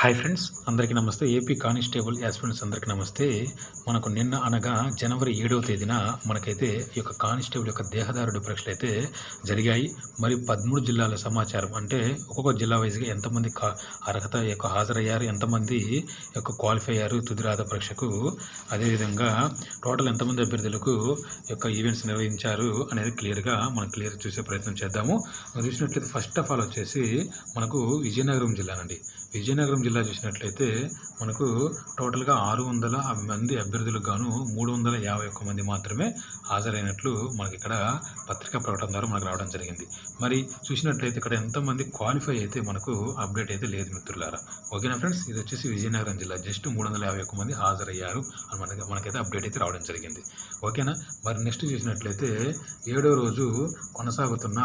Hi friends అందరికీ నమస్తే. AP constable aspirants అందరికీ నమస్తే. మనకు నిన్న అనగా జనవరి ఏడవ తేదీన మనకైతే ఈ యొక్క కానిస్టేబుల్ యొక్క దేహదారుడి పరీక్షలు అయితే జరిగాయి. మరి పదమూడు జిల్లాల సమాచారం అంటే ఒక్కొక్క జిల్లా వైజ్గా ఎంతమంది కా అర్హత యొక్క హాజరయ్యారు ఎంతమంది యొక్క క్వాలిఫై అయ్యారు తుదిరాధ పరీక్షకు. అదేవిధంగా టోటల్ ఎంతమంది అభ్యర్థులకు యొక్క ఈవెంట్స్ నిర్వహించారు అనేది క్లియర్గా మనం క్లియర్ చూసే ప్రయత్నం చేద్దాము. మనం చూసినట్లయితే ఫస్ట్ ఆఫ్ ఆల్ వచ్చేసి మనకు విజయనగరం జిల్లానండి. విజయనగరం జిల్లా చూసినట్లయితే మనకు టోటల్గా ఆరు వందల మంది అభ్యర్థులకు గాను మూడు వందల యాభై ఒక్క మంది మాత్రమే హాజరైనట్లు మనకి ఇక్కడ పత్రికా ప్రకటన ద్వారా మనకు రావడం జరిగింది. మరి చూసినట్లయితే ఇక్కడ ఎంతమంది క్వాలిఫై అయితే మనకు అప్డేట్ అయితే లేదు మిత్రులారా. ఓకేనా ఫ్రెండ్స్? ఇది వచ్చేసి విజయనగరం జిల్లా. జస్ట్ మూడు వందల యాభై ఒక్క మంది హాజరయ్యారు అని మనకి మనకైతే అప్డేట్ అయితే రావడం జరిగింది. ఓకేనా? మరి నెక్స్ట్ చూసినట్లయితే ఏడో రోజు కొనసాగుతున్న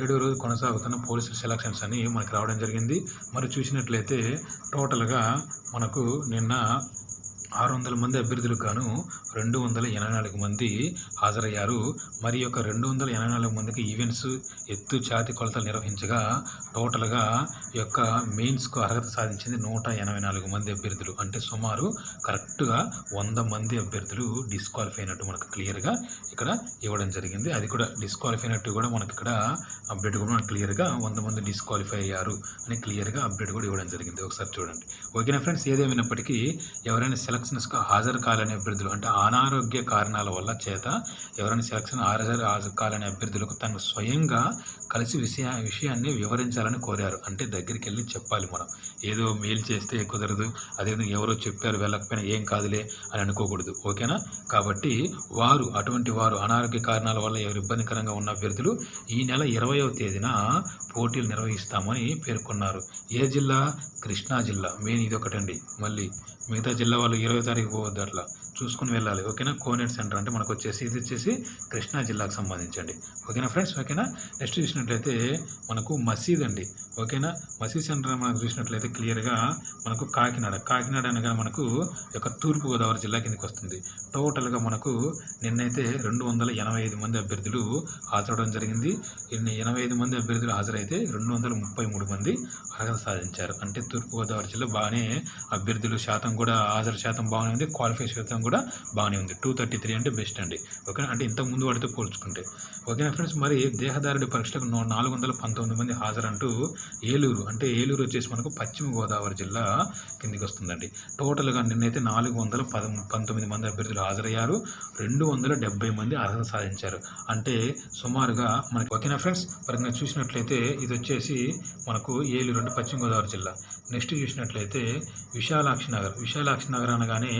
ఏడో రోజు కొనసాగుతున్న పోలీసు సెలక్షన్స్ అని మనకి రావడం జరిగింది. మరి చూసినట్లయితే టోటల్గా మనకు నిన్న ఆరు వందల మంది అభ్యర్థులకు గాను రెండు వందల ఎనభై నాలుగు మంది హాజరయ్యారు. మరి యొక్క రెండు వందల ఎనభై నాలుగు మందికి ఈవెంట్స్ ఎత్తు ఛాతి కొలతలు నిర్వహించగా టోటల్గా యొక్క మెయిన్స్కు అర్హత సాధించింది నూట ఎనభై నాలుగు మంది అభ్యర్థులు. అంటే సుమారు కరెక్ట్గా వంద మంది అభ్యర్థులు డిస్క్వాలిఫై అయినట్టు మనకు క్లియర్గా ఇక్కడ ఇవ్వడం జరిగింది. అది కూడా డిస్క్వాలిఫై అయినట్టు కూడా మనకి ఇక్కడ అప్డేట్ కూడా మనకు క్లియర్గా వంద మంది డిస్క్వాలిఫై అయ్యారు అని క్లియర్గా అప్డేట్ కూడా ఇవ్వడం జరిగింది. ఒకసారి చూడండి. ఓకేనా ఫ్రెండ్స్? ఏదేమైనప్పటికీ ఎవరైనా సెలక్షన్స్కి హాజరు కాలని అభ్యర్థులు అంటే అనారోగ్య కారణాల వల్ల చేత ఎవరైనా సెలక్షన్ హాజరు కాలని అభ్యర్థులకు తను స్వయంగా కలిసి విషయ విషయాన్ని వివరించాలని కోరారు. అంటే దగ్గరికి వెళ్ళి చెప్పాలి మనం. ఏదో మెయిల్ చేస్తే కుదరదు. అదేదో ఎవరో చెప్పారు వెళ్ళకపోయినా ఏం కాదులే అని అనుకోకూడదు. ఓకేనా? కాబట్టి వారు అటువంటి వారు అనారోగ్య కారణాల వల్ల ఎవరు ఇబ్బందికరంగా ఉన్న అభ్యర్థులు ఈ నెల ఇరవయవ తేదీన పోటీలు నిర్వహిస్తామని పేర్కొన్నారు. ఏ జిల్లా? కృష్ణా జిల్లా. మెయిన్ ఇది ఒకటండి మళ్ళీ మిగతా జిల్లా వాళ్ళు ఇరవై తారీఖు పోవద్దు అట్లా. చూసుకుని వెళ్ళాలి. ఓకేనా? కోనేట్ సెంటర్ అంటే మనకు వచ్చేసి ఇది వచ్చేసి కృష్ణా జిల్లాకు సంబంధించండి. ఓకేనా ఫ్రెండ్స్? ఓకేనా? నెక్స్ట్ చూసినట్లయితే మనకు మసీద్ అండి. ఓకేనా? మసీద్ సెంటర్ మనకు చూసినట్లయితే క్లియర్గా మనకు కాకినాడ. కాకినాడ అనగా మనకు యొక్క తూర్పుగోదావరి జిల్లా కిందకి వస్తుంది. టోటల్గా మనకు నిన్నైతే రెండు వందల ఎనభై ఐదు మంది అభ్యర్థులు హాజరవడం జరిగింది. ఇన్ని ఎనభై ఐదు మంది అభ్యర్థులు హాజరైతే రెండు వందల ముప్పై మూడు మంది అర్హత సాధించారు. అంటే తూర్పుగోదావరి జిల్లా బాగానే అభ్యర్థులు శాతం కూడా హాజరు శాతం బాగానే ఉంది. క్వాలిఫై శాతం కూడా బాగానే ఉంది. టూ థర్టీ త్రీ అంటే బెస్ట్ అండి. ఓకేనా అంటే ఇంతకు ముందు వాటితో పోల్చుకుంటే. ఓకేనా ఫ్రెండ్స్ మరి దేహదారుడి పరీక్షలకు నాలుగు వందల పంతొమ్మిది మంది హాజరంటూ ఏలూరు అంటే ఏలూరు వచ్చేసి మనకు పశ్చిమ గోదావరి జిల్లా కిందికి వస్తుందండి. టోటల్గా నిన్నైతే నాలుగు వందల పద పంతొమ్మిది మంది అభ్యర్థులు హాజరయ్యారు. రెండు వందల డెబ్బై మంది అర్హత సాధించారు. అంటే సుమారుగా మనకి ఓకేనా ఫ్రెండ్స్ మరి చూసినట్లయితే ఇది వచ్చేసి మనకు ఏలూరు అంటే పశ్చిమ గోదావరి జిల్లా. నెక్స్ట్ చూసినట్లయితే విశాలాక్షి నగర్. విశాలాక్షి నగర్ అనగానే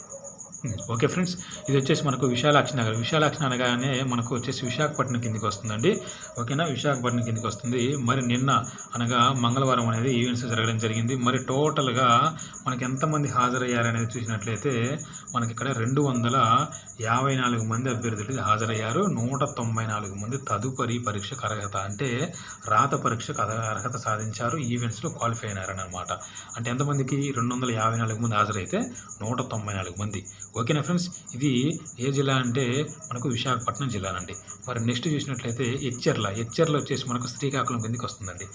ఓకే ఫ్రెండ్స్ ఇది వచ్చేసి మనకు విశాలాక్షి నగర్. విశాలాక్షి అనగానే మనకు వచ్చేసి విశాఖపట్నం కిందికి వస్తుందండి. ఓకేనా? విశాఖపట్నం కిందికి వస్తుంది. మరి నిన్న అనగా మంగళవారం అనేది ఈవెంట్స్ జరగడం జరిగింది. మరి టోటల్గా మనకి ఎంతమంది హాజరయ్యారనేది చూసినట్లయితే మనకి ఇక్కడ రెండు వందల యాభై నాలుగు మంది అభ్యర్థులు హాజరయ్యారు. నూట తొంభై నాలుగు మంది తదుపరి పరీక్షకు అర్హత అంటే రాత పరీక్షకు అర్హత సాధించారు. ఈవెంట్స్లో క్వాలిఫై అయినారని అనమాట అంటే ఎంతమందికి? రెండు వందల యాభై నాలుగు మంది హాజరైతే నూట తొంభై నాలుగు మంది. ఓకేనా ఫ్రెండ్స్ ఇది ఏ జిల్లా అంటే మనకు విశాఖపట్నం జిల్లానండి. మరి నెక్స్ట్ చూసినట్లయితే హెచ్చర్ల హెచ్చర్ల వచ్చేసి మనకు శ్రీకాకుళం కిందకి వస్తుందండి.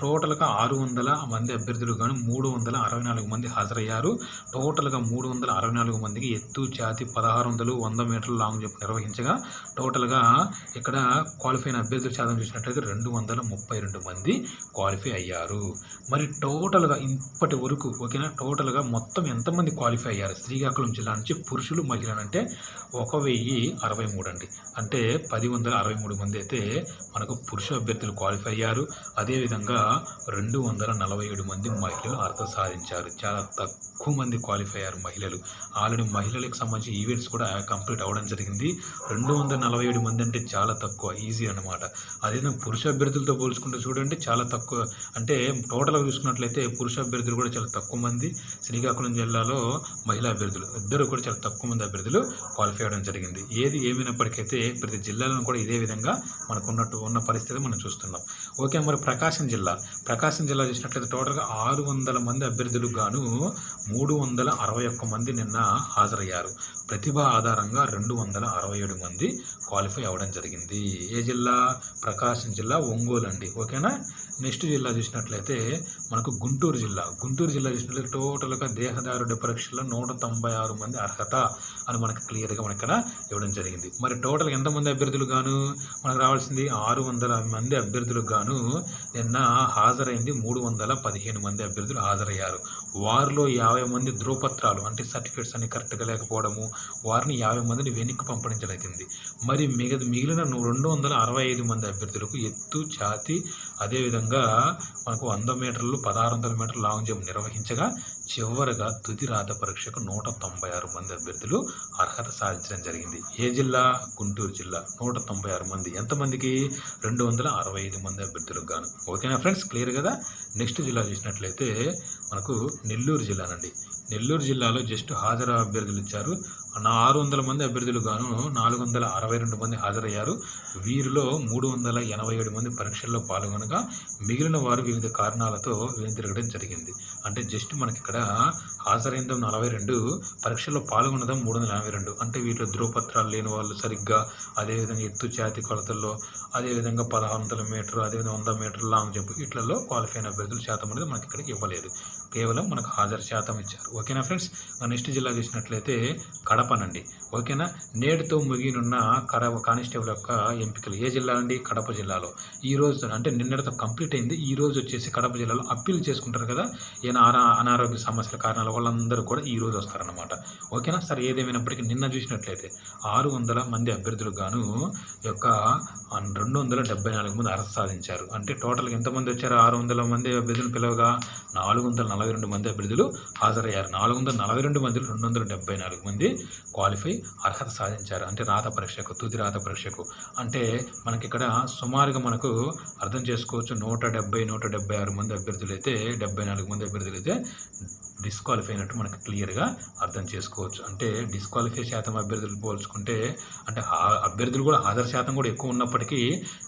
టోటల్గా ఆరు వందల మంది అభ్యర్థులు కానీ మూడు వందల అరవై నాలుగు మంది హాజరయ్యారు. టోటల్గా మూడు వందల అరవై నాలుగు మందికి ఎత్తు జాతి పదహారు వందలు వంద మీటర్ల లాంగ్ జంప్ నిర్వహించగా టోటల్గా ఇక్కడ క్వాలిఫై అయిన అభ్యర్థుల శాతం చూసినట్లయితే రెండు వందల ముప్పై రెండు మంది క్వాలిఫై అయ్యారు. మరి టోటల్గా ఇప్పటి వరకు ఓకేనా టోటల్గా మొత్తం ఎంతమంది క్వాలిఫై అయ్యారు? శ్రీకాకుళం జిల్లా నుంచి పురుషులు మహిళలు అంటే ఒక వెయ్యి అరవై మూడు అండి అంటే పది వందల అరవై మూడు మంది అయితే మనకు పురుష అభ్యర్థులు క్వాలిఫై అయ్యారు. అదేవిధంగా రెండు వందల నలభై ఏడు మంది మహిళలు అర్హత సాధించారు. చాలా తక్కువ మంది క్వాలిఫై అయ్యారు మహిళలు. ఆల్రెడీ మహిళలకు సంబంధించి ఈవెంట్స్ కూడా కంప్లీట్ అవ్వడం జరిగింది. రెండు వందల నలభై ఏడు మంది అంటే చాలా తక్కువ ఈజీ అనమాట అదేవిధంగా పురుష అభ్యర్థులతో పోల్చుకుంటే చూడండి చాలా తక్కువ. అంటే టోటల్గా చూసుకున్నట్లయితే పురుష అభ్యర్థులు కూడా చాలా తక్కువ మంది. శ్రీకాకుళం జిల్లాలో మహిళా అభ్యర్థులు ఇద్దరు కూడా కూడా చాలా తక్కువ మంది అభ్యర్థులు క్వాలిఫై అవ్వడం జరిగింది. ఏది ఏమైనప్పటికైతే ప్రతి జిల్లాలో కూడా ఇదే విధంగా మనకు ఉన్నట్టు ఉన్న పరిస్థితి మనం చూస్తున్నాం. ఓకే మరి ప్రకాశం జిల్లా. ప్రకాశం జిల్లా చూసినట్లయితే టోటల్గా ఆరు వందల మంది అభ్యర్థులు గాను మూడు వందల అరవై ఒక్క మంది నిన్న హాజరయ్యారు. ప్రతిభ ఆధారంగా రెండు వందల అరవై ఏడు మంది క్వాలిఫై అవ్వడం జరిగింది. ఏ జిల్లా? ప్రకాశం జిల్లా ఒంగోలు అండి. ఓకేనా? నెక్స్ట్ జిల్లా చూసినట్లయితే మనకు గుంటూరు జిల్లా. గుంటూరు జిల్లా చూసినట్లయితే టోటల్గా దేహదారుడి పరీక్షలో నూట తొంభై ఆరు మంది అర్హత అని మనకు క్లియర్గా మనకి ఇక్కడ ఇవ్వడం జరిగింది. మరి టోటల్ ఎంతమంది అభ్యర్థులు గాను మనకు రావాల్సింది ఆరు వందల మంది అభ్యర్థులకు గాను నిన్న హాజరైంది మూడు వందల పదిహేను మంది అభ్యర్థులు హాజరయ్యారు. వారిలో యాభై మంది ధృవపత్రాలు అంటే సర్టిఫికేట్స్ అన్ని కరెక్ట్గా లేకపోవడము వారిని యాభై మందిని వెనక్కి పంపించడం మరి మిగతా మిగిలిన రెండు వందల అరవై ఐదు మంది అభ్యర్థులకు ఎత్తు ఛాతి అదేవిధంగా మనకు వంద మీటర్లు పదహారు వందల మీటర్ల లాంగ్ జంప్ నిర్వహించగా చివరగా తుది రాత పరీక్షకు నూట తొంభై ఆరు మంది అభ్యర్థులు అర్హత సాధించడం జరిగింది. ఏ జిల్లా? గుంటూరు జిల్లా. నూట తొంభై ఆరు మంది. ఎంతమందికి రెండు వందల అరవై ఐదు మంది అభ్యర్థులకు గాను. ఓకేనా ఫ్రెండ్స్? క్లియర్ కదా? నెక్స్ట్ జిల్లా చూసినట్లయితే మనకు నెల్లూరు జిల్లానండి. నెల్లూరు జిల్లాలో జస్ట్ హాజరు అభ్యర్థులు ఇచ్చారు. ఆరు వందల మంది అభ్యర్థులు గాను నాలుగు వందల అరవై రెండు మంది హాజరయ్యారు. వీరిలో మూడు వందల ఎనభై ఏడు మంది పరీక్షల్లో పాల్గొనగా మిగిలిన వారు వివిధ కారణాలతో వెనుతిరగడం జరిగింది. అంటే జస్ట్ మనకి ఇక్కడ హాజరైందో నలభై రెండు పరీక్షల్లో పాల్గొనడం మూడు వందల ఎనభై రెండు. అంటే వీటిలో ధ్రువపత్రాలు లేని వాళ్ళు సరిగ్గా అదేవిధంగా ఎత్తు ఛాతి కొలతల్లో అదేవిధంగా పదహారు వందల మీటర్ అదేవిధంగా వంద మీటర్ లాంగ్ జంప్ ఇట్లలో క్వాలిఫై అయిన అభ్యర్థుల శాతం అనేది మనకి ఇక్కడికి ఇవ్వలేదు. కేవలం మనకు హాజరు శాతం ఇచ్చారు. ఓకేనా ఫ్రెండ్స్? నెక్స్ట్ జిల్లా చూసినట్లయితే కడపనండి. ఓకేనా? నేటితో ముగినున్న కడప కానిస్టేబుల్ యొక్క ఎంపికలు ఏ జిల్లా అండి? కడప జిల్లాలో. ఈ రోజు అంటే నిన్నటితో కంప్లీట్ అయింది. ఈ రోజు వచ్చేసి కడప జిల్లాలో అప్పీల్ చేసుకుంటారు కదా ఈయన అనారోగ్య సమస్యల కారణాల వాళ్ళందరూ కూడా ఈ రోజు వస్తారన్నమాట. ఓకేనా? సరే ఏదేమైనప్పటికీ నిన్న చూసినట్లయితే ఆరు వందల మంది అభ్యర్థులకు గాను యొక్క రెండు వందల డెబ్బై నాలుగు మంది అర్హత సాధించారు. అంటే టోటల్గా ఎంతమంది వచ్చారు? ఆరు వందల మంది అభ్యర్థులు పిలవగా నాలుగు వందల నలభై రెండు మంది అభ్యర్థులు హాజరయ్యారు. నాలుగు వందల నలభై రెండు మంది రెండు వందల డెబ్బై నాలుగు మంది క్వాలిఫై అర్హత సాధించారు. అంటే రాత పరీక్షకు తుది రాత పరీక్షకు. అంటే మనకి ఇక్కడ సుమారుగా మనకు అర్థం చేసుకోవచ్చు. నూట డెబ్బై నూట డెబ్బై ఆరు మంది అభ్యర్థులు అయితే డెబ్బై నాలుగు మంది అభ్యర్థులు అయితే డిస్క్వాలిఫై అయినట్టు మనకు క్లియర్గా అర్థం చేసుకోవచ్చు. అంటే డిస్క్వాలిఫై శాతం అభ్యర్థులు పోల్చుకుంటే అంటే ఆ అభ్యర్థులు కూడా హాజరు శాతం కూడా ఎక్కువ ఉన్నప్పటికీ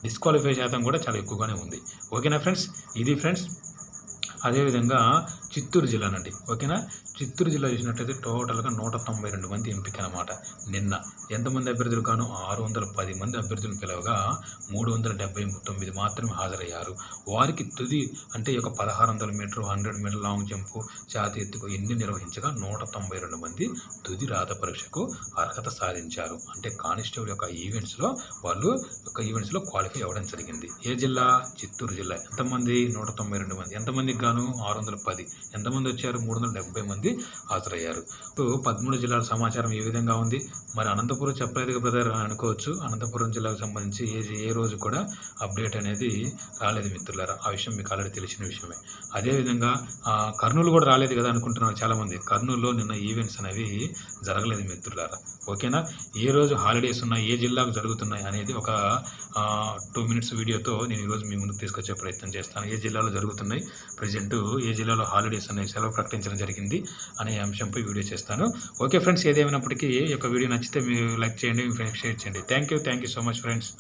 డిస్క్వాలిఫై శాతం కూడా చాలా ఎక్కువగానే ఉంది. ఓకేనా ఫ్రెండ్స్ ఇది ఫ్రెండ్స్ అదేవిధంగా చిత్తూరు జిల్లానండి. ఓకేనా? చిత్తూరు జిల్లా చూసినట్లయితే టోటల్గా నూట తొంభై రెండు మంది ఎంపిక అనమాట నిన్న ఎంతమంది అభ్యర్థులు గాను? ఆరు వందల పది మంది అభ్యర్థులు పిలవగా మూడు వందల డెబ్బై తొమ్మిది మాత్రమే హాజరయ్యారు. వారికి తుది అంటే ఒక పదహారు వందల metre hundred metre long jump ఛాతి ఎత్తుకు ఎన్ని నిర్వహించగా నూట తొంభై రెండు మంది తుది రాత పరీక్షకు అర్హత సాధించారు. అంటే కానిస్టేబుల్ యొక్క ఈవెంట్స్లో వాళ్ళు యొక్క ఈవెంట్స్లో క్వాలిఫై అవ్వడం జరిగింది. ఏ జిల్లా? చిత్తూరు జిల్లా. ఎంతమంది? నూట తొంభై రెండు మంది. ఎంతమందికి గాను ఆరు వందల పది. ఎంతమంది వచ్చారు? మూడు వందల డెబ్బై మంది హాజరయ్యారు. ఇప్పుడు పదమూడు జిల్లాల సమాచారం ఏ విధంగా ఉంది. మరి అనంతపురం చెప్పలేదు బ్రదర్ అనుకోవచ్చు. అనంతపురం జిల్లాకు సంబంధించి ఏ ఏ రోజు కూడా అప్డేట్ అనేది రాలేదు మిత్రులారా. ఆ విషయం మీకు ఆల్రెడీ తెలిసిన విషయమే. అదేవిధంగా కర్నూలు కూడా రాలేదు కదా అనుకుంటున్నారు చాలామంది. కర్నూలులో నిన్న ఈవెంట్స్ అనేవి జరగలేదు మిత్రులారా. ఓకేనా? ఏ రోజు హాలిడేస్ ఉన్నాయి ఏ జిల్లాకు జరుగుతున్నాయి అనేది ఒక టూ మినిట్స్ వీడియోతో నేను ఈరోజు మీ ముందుకు తీసుకొచ్చే ప్రయత్నం చేస్తాను. ఏ జిల్లాలో జరుగుతున్నాయి ప్రజెంట్ ఏ జిల్లాలో హాలిడేస్ అనే సెలవు ప్రకటించడం జరిగింది అనే అంశంపై వీడియో చేస్తాను. ఓకే ఫ్రెండ్స్ ఏదేమైనప్పటికీ ఈ యొక్క వీడియో నచ్చితే మీరు లైక్ చేయండి మీ ఫ్రెండ్స్ షేర్ చేయండి. Thank you thank you so much friends